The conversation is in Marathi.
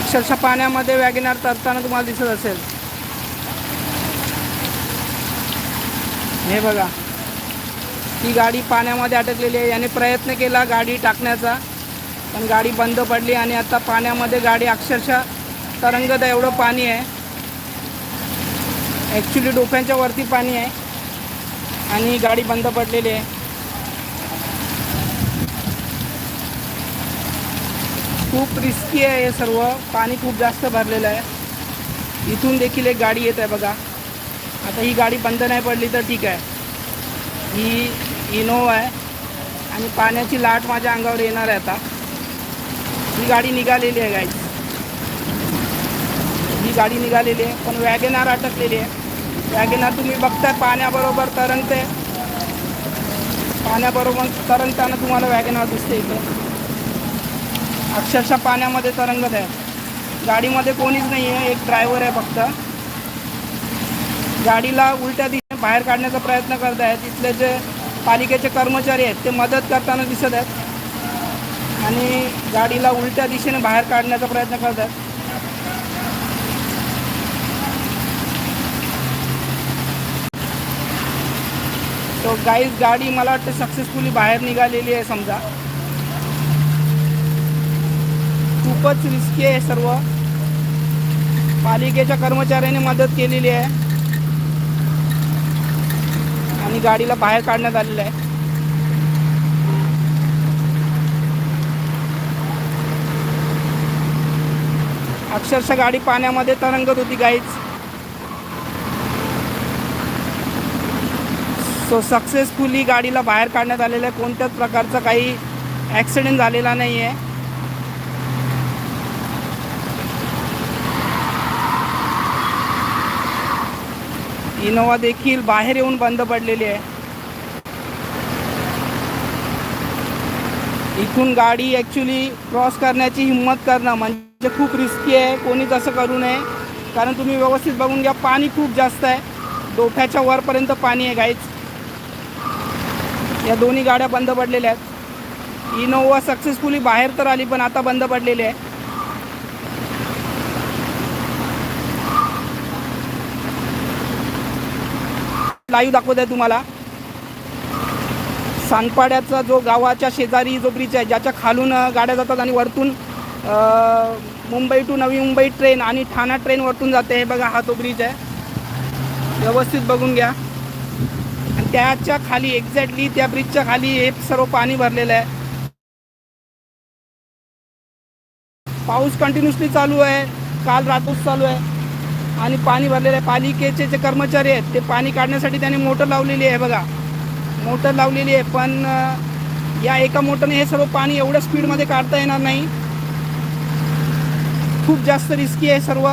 अक्षरशः पाण्यामध्ये वॅगनार तरताना तुम्हाला दिसत असेल. हे बघा. ही गाडी पाण्यामध्ये अटकलेली आहे. याने प्रयत्न केला गाडी टाकण्याचा पण गाडी बंद पडली आणि आता पाण्यामध्ये गाडी अक्षरशः तरंगत आहे. एवढं पाणी आहे. ॲक्च्युली डोक्यांच्या वरती पाणी आहे. आणि गाडी बंद पडलेली आहे. खूप रिस्की आहे हे सर्व. पाणी खूप जास्त भरलेलं आहे. इथून देखील एक गाडी येत आहे बघा. आता ही गाडी बंद नाही पडली तर ठीक आहे. ही इनोवा आहे. आणि पाण्याची लाट माझ्या अंगावर येणार आहे आता. ही गाडी निघालेली आहे गाडी ही गाडी निघालेली आहे. पण वॅगनार अटकलेली आहे. वॅगेनार तुम्ही बघताय पाण्याबरोबर तरंगते पाण्याबरोबर तरंगताना तुम्हाला वॅगेनार दिसते इथं अक्षरशः पाण्यामध्ये तरंगत आहे. गाडीमध्ये कोणीच नाही आहे एक ड्रायव्हर आहे फक्त. गाडीला उलट्या दिशेने बाहेर काढण्याचा प्रयत्न करत आहेत तिथले जे पालिकेचे कर्मचारी आहेत ते मदत करताना दिसत आहेत. आणि गाडीला उलट्या दिशेने बाहेर काढण्याचा प्रयत्न करत आहेत. तो गाईज गाडी मला वाटतं सक्सेसफुली बाहेर निघालेली आहे समजा. खूपच रिस्की आहे सर्व. पालिकेच्या कर्मचाऱ्यांनी मदत केलेली आहे. आणि गाडीला बाहेर काढण्यात आलेलं आहे. अक्षरशः गाडी पाण्यामध्ये तरंगत होती गाईच सो सक्सेसफुली गाडीला बाहेर काढण्यात आलेलं आहे. कोणत्याच प्रकारचा काही ॲक्सिडेंट झालेला नाही आहे इनोवा देखील बाहेर येऊन बंद पडलेली आहे. इथून गाडी ॲक्च्युली क्रॉस करण्याची हिंमत करणं म्हणजे खूप रिस्की आहे. कोणी तसं करू नये. कारण तुम्ही व्यवस्थित बघून घ्या पाणी खूप जास्त आहे. डोक्याच्या वरपर्यंत पाणी आहे गाईच या दोन्ही गाड्या बंद पडलेल्या आहेत. इनोवा सक्सेसफुली बाहेर तर आली पण आता बंद पडलेली आहे. लाईव्ह दाखवत आहे तुम्हाला. सांगपाड्याचा जो गावाच्या शेजारी जो ब्रिज आहे ज्याच्या खालून गाड्या जातात आणि वरतून मुंबई टू नवी मुंबई ट्रेन आणि ठाणा ट्रेन वरतून जाते हे बघा हा तो ब्रिज आहे. व्यवस्थित बघून घ्या. आणि त्याच्याखाली एक्झॅक्टली त्या ब्रिजच्या खाली हे सर्व पाणी भरलेलं आहे. पाऊस कंटिन्युअसली चालू आहे. काल रात्रच चालू आहे. आणि पाणी भरलेलं आहे पालिकेचे जे कर्मचारी आहेत ते पाणी काढण्यासाठी त्यांनी मोटर लावलेली आहे बघा. मोटर लावलेली आहे पण या एका मोटरने हे सर्व पाणी एवढ्या स्पीडमध्ये काढता येणार नाही. खूप जास्त रिस्की आहे सर्व.